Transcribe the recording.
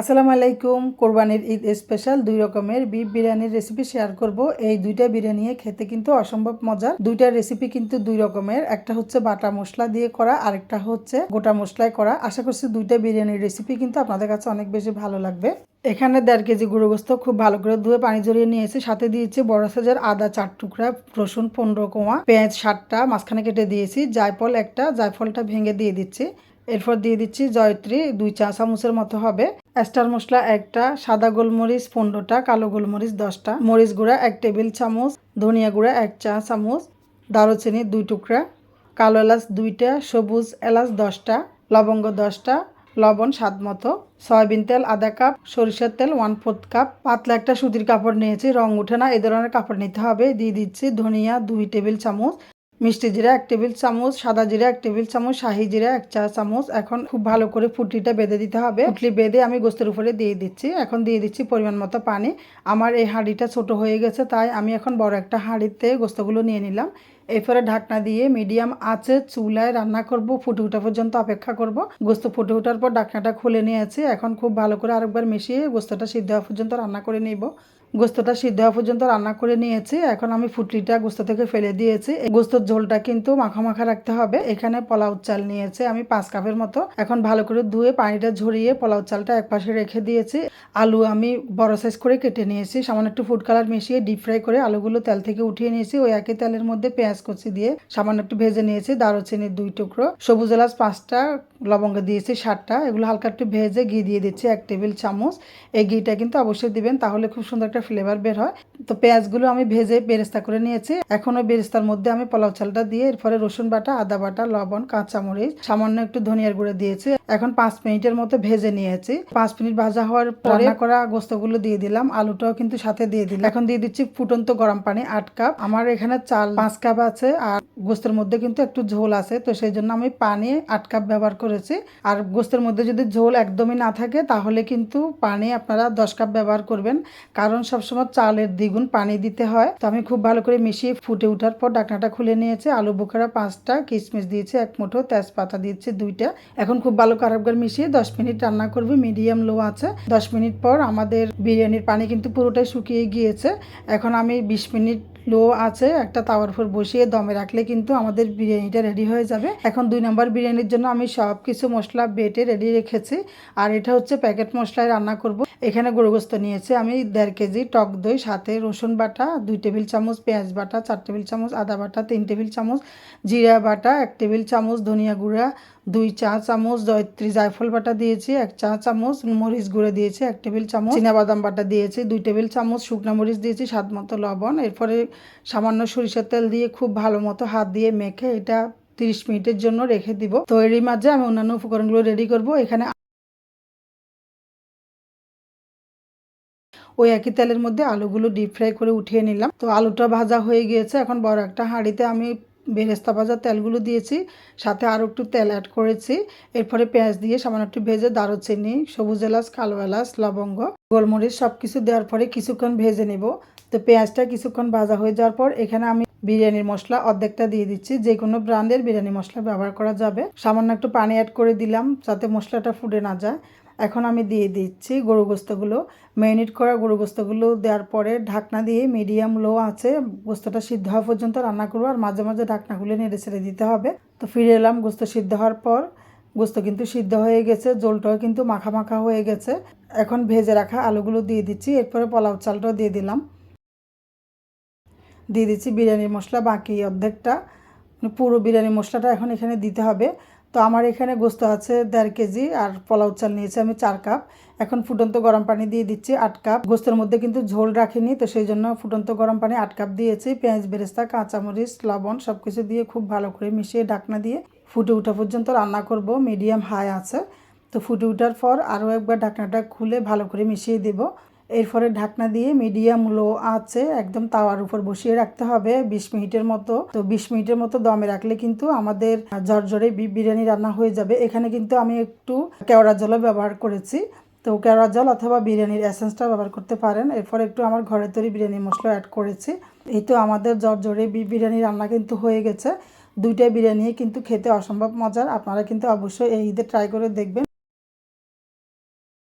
আসসালামু আলাইকুম। কোরবানির ঈদ স্পেশাল দুই রকমের বিফ বিরিয়ানির রেসিপি শেয়ার করব। এই দুইটা বিরিয়ানি খেতে কিন্তু অসম্ভব মজার। দুইটা রেসিপি কিন্তু দুই রকমের। একটা হচ্ছে বাটা মশলা দিয়ে করা, আরেকটা হচ্ছে গোটা মশলায় করা। আশা করছি দুইটা বিরিয়ানির রেসিপি কিন্তু আপনাদের কাছে অনেক বেশি ভালো লাগবে। এখানে দেড় কেজি গুঁড়ো গোস্ত খুব ভালো করে ধুয়ে পানি জড়িয়ে নিয়েছি। সাথে দিয়েছি বড় সাইজের আদা চার টুকরা, রসুন পনেরো কোয়া, পেঁয়াজ সাতটা, মাঝখানে কেটে দিয়েছি। জায়ফল একটা, জায়ফলটা ভেঙে দিয়ে দিচ্ছি। এরপর দিয়ে দিচ্ছি জয়ত্রী দুই চা চামচের মতো হবে। স্টার মশলা একটা, সাদা গোলমরিচ পনেরোটা, কালো গোলমরিচ দশটা, মরিচ গুঁড়া এক টেবিল চামচ, ধনিয়া গুঁড়া এক চা চামচ, দারুচিনি দুই টুকরা, কালো এলাচ দুইটা, সবুজ এলাচ দশটা, লবঙ্গ দশটা, লবণ স্বাদ মতো, সয়াবিন তেল আধা কাপ, সরিষার তেল ওয়ান ফোর্থ কাপ পাতলা একটা সুতির কাপড় নিয়েছি, রং উঠে না, এ ধরনের কাপড় নিতে হবে। দিয়ে দিচ্ছি ধনিয়া দুই টেবিল চামচ মিষ্টি জিরা এক টেবিল চামচ, সাদা জিরা এক টেবিল চামচ, শাহি জিরা এক চা চামচ। এখন খুব ভালো করে ফুটলিটা বেঁধে দিতে হবে। ফুটলি বেঁধে আমি গোস্তের উপরে দিয়ে দিচ্ছি। এখন দিয়ে দিচ্ছি পরিমাণ মতো পানি। আমার এই হাঁড়িটা ছোট হয়ে গেছে, তাই আমি এখন বড় একটা হাঁড়িতে গোস্তগুলো নিয়ে নিলাম। এরপরে ঢাকনা দিয়ে মিডিয়াম আঁচে চুলায় রান্না করব। ফুটে ওঠা পর্যন্ত অপেক্ষা করব। গোস্ত ফুটে ওঠার পর ঢাকনাটা খুলে নিয়েছি। এখন খুব ভালো করে আরেকবার মিশিয়ে গোস্তটা সিদ্ধ হওয়া পর্যন্ত রান্না করে নিব। গোস্তটা সিদ্ধ হওয়া পর্যন্ত রান্না করে নিয়েছি। এখন আমি ফুটলিটা গোস্ত থেকে ফেলে দিয়েছি। গোস্তর ঝোলটা কিন্তু মাখা মাখা রাখতে হবে। এখানে পোলাও চাল নিয়েছে আমি পাঁচ কাপের মতো। এখন ভালো করে ধুয়ে পানিটা ঝরিয়ে পোলাও চালটা একপাশে রেখে দিয়েছি। আলু আমি বড় সাইজ করে কেটে নিয়েছি। সামান্য একটু ফুড কালার মিশিয়ে ডিপ ফ্রাই করে আলুগুলো তেল থেকে উঠিয়ে নিয়েছি। ওই একই তেলের মধ্যে পেঁয়াজ কুচি দিয়ে সামান্য একটু ভেজে নিয়েছি। দারুচিনির দুই টুকরো। সবুজ এলাচ পাঁচটা, লবঙ্গ দিয়েছি সাতটা। এগুলো হালকা একটু ভেজে ঘি দিয়ে দিচ্ছি এক টেবিল চামচ। এই ঘিটা কিন্তু অবশ্যই দিবেন, তাহলে খুব সুন্দর একটা ফ্লেভার বের হয়। তো পেঁয়াজগুলো আমি ভেজে বেরেস্তা করে নিয়েছি। এখন ওই বেরেস্তার মধ্যে আমি পোলাও চালটা দিয়ে এরপরে রসুন বাটা আদা বাটা লবণ কাঁচামরিচ সামান্য একটু ধনিয়ার গুঁড়ো দিয়েছি। এখন পাঁচ মিনিটের মতো ভেজে নিয়েছি। পাঁচ মিনিট ভাজা হওয়ার পরে করা গোস্তগুলো দিয়ে দিলাম। আলুটাও কিন্তু সাথে দিয়ে দিলাম। এখন দিয়ে দিচ্ছি ফুটন্ত গরম পানি আট কাপ। আমার এখানে চাল পাঁচ কাপ আছে আর গোস্তের মধ্যে কিন্তু একটু ঝোল আছে, তো সেই জন্য আমি পানি আট কাপ ব্যবহার করেছি। আর গোস্তের মধ্যে যদি ঝোল একদমই না থাকে, তাহলে কিন্তু পানি আপনারা দশ কাপ ব্যবহার করবেন। কারণ সবসময় চালের দ্বিগুণ পানি দিতে হয়। তো আমি খুব ভালো করে মিশিয়ে ফুটে ওঠার পর ডাকনাটা খুলে নিয়েছে। আলু বোখারা পাঁচটা, কিশমিশ দিয়েছে এক মুঠো, তেজপাতা দিয়েছে দুইটা। এখন খুব ভালো কারাবগার মিশিয়ে দশ মিনিট রান্না করবে, মিডিয়াম লো আছে। দশ মিনিট পর আমাদের বিরিয়ানির পানি কিন্তু পুরোটাই শুকিয়ে গিয়েছে। এখন আমি বিশ মিনিট লো আছে, একটা তাওয়ার উপর বসিয়ে দমে রাখলে কিন্তু আমাদের বিরিয়ানিটা রেডি হয়ে যাবে। এখন দুই নম্বর বিরিয়ানির জন্য আমি সব কিছু মশলা বেটে রেডি রেখেছি। আর এটা হচ্ছে প্যাকেট মশলায় রান্না করব। এখানে গরুগোস্ত নিয়েছি। আমি দেড় কেজি টক দই, সাথে রসুন বাটা, দুই টেবিল চামচ পেঁয়াজ বাটা, চার টেবিল চামচ আদা বাটা, তিন টেবিল চামচ জিরা বাটা, এক টেবিল চামচ ধনিয়া গুঁড়া, দুই চা চামচ জয়ত্রী জায়ফল বাটা দিয়েছি, এক চা চামচ মরিচ গুঁড়ো দিয়েছি, এক টেবিল চামচ বাদাম বাটা দিয়েছি, দুই টেবিল চামচ শুকনো মরিচ দিয়েছি, স্বাদ মতো লবণ। এরপরে সামান্য সরিষার তেল দিয়ে খুব ভালো মতো হাত দিয়ে মেখে এটা তিরিশ মিনিটের জন্য রেখে দিব। তো এরই মাঝে আমি অন্যান্য উপকরণগুলো রেডি করব। এখানে ওই একই তেলের মধ্যে আলুগুলো ডিপ ফ্রাই করে উঠিয়ে নিলাম। তো আলুটা ভাজা হয়ে গিয়েছে, এখন বড় একটা হাঁড়িতে আমি বেরেস্তা ভাজার তেলগুলো দিয়েছি, সাথে আরও একটু তেল অ্যাড করেছি। এরপরে পেঁয়াজ দিয়ে সামান্য একটু ভেজে দারুচিনি, সবুজ এলাচ, কালো এলাচ, লবঙ্গ, গোলমরিচ সব কিছু দেওয়ার পরে কিছুক্ষণ ভেজে নেব। তো পেঁয়াজটা কিছুক্ষণ ভাজা হয়ে যাওয়ার পর এখানে আমি বিরিয়ানির মশলা অর্ধেকটা দিয়ে দিচ্ছি। যে কোনো ব্র্যান্ডের বিরিয়ানি মশলা ব্যবহার করা যাবে। সামান্য একটু পানি অ্যাড করে দিলাম যাতে মশলাটা ফুটে না যায়। এখন আমি দিয়ে দিচ্ছি গরু গোস্তগুলো। ম্যারিনেট করা গরু গোস্তগুলো দেওয়ার পরে ঢাকনা দিয়ে মিডিয়াম লো আছে, গোস্তটা সিদ্ধ হওয়া পর্যন্ত রান্না করব আর মাঝে মাঝে ঢাকনা খুলে নেড়ে ছেড়ে দিতে হবে। তো ফিরে এলাম, গোস্ত সিদ্ধ হওয়ার পর, গোস্ত কিন্তু সিদ্ধ হয়ে গেছে, জলটাও কিন্তু মাখা মাখা হয়ে গেছে। এখন ভেজে রাখা আলুগুলো দিয়ে দিচ্ছি, এরপরে পোলাও চালটাও দিয়ে দিলাম। দিয়ে দিচ্ছি বিরিয়ানির মশলা, বাকি অর্ধেকটা পুরো বিরিয়ানি মশলাটা এখন এখানে দিতে হবে। তো আমার এখানে গোস্ত আছে দেড় কেজি আর পোলাও চাল নিয়েছি আমি চার কাপ। এখন ফুটন্ত গরম পানি দিয়ে দিচ্ছি আট কাপ। গোস্তের মধ্যে কিন্তু ঝোল রাখিনি, তো সেই জন্য ফুটন্ত গরম পানি আট কাপ দিয়েছি। পেঁয়াজ, বেরেস্তা, কাঁচামরিচ, লবণ সব কিছু দিয়ে খুব ভালো করে মিশিয়ে ঢাকনা দিয়ে ফুটে ওঠা পর্যন্ত রান্না করব। মিডিয়াম হাই আছে। তো ফুটে ওঠার পর আরও একবার ঢাকনাটা খুলে ভালো করে মিশিয়ে দেবো। এরপরে ঢাকনা দিয়ে মিডিয়াম লো আছে, একদম তাওয়ার উপর বসিয়ে রাখতে হবে বিশ মিনিটের মতো। তো বিশ মিনিটের মতো দমে রাখলে কিন্তু আমাদের ঝরঝরে বিরিয়ানি রান্না হয়ে যাবে। এখানে কিন্তু আমি একটু কেওড়া জলও ব্যবহার করেছি। তো কেওড়া জল অথবা বিরিয়ানির এসেন্সটা ব্যবহার করতে পারেন। এরপর একটু আমার ঘরে তৈরি বিরিয়ানি মশলা অ্যাড করেছি। এই তো আমাদের জর্জরে বিরিয়ানি রান্না কিন্তু হয়ে গেছে। দুইটা বিরিয়ানি কিন্তু খেতে অসম্ভব মজার। আপনারা কিন্তু অবশ্যই এই ঈদে ট্রাই করে দেখবেন।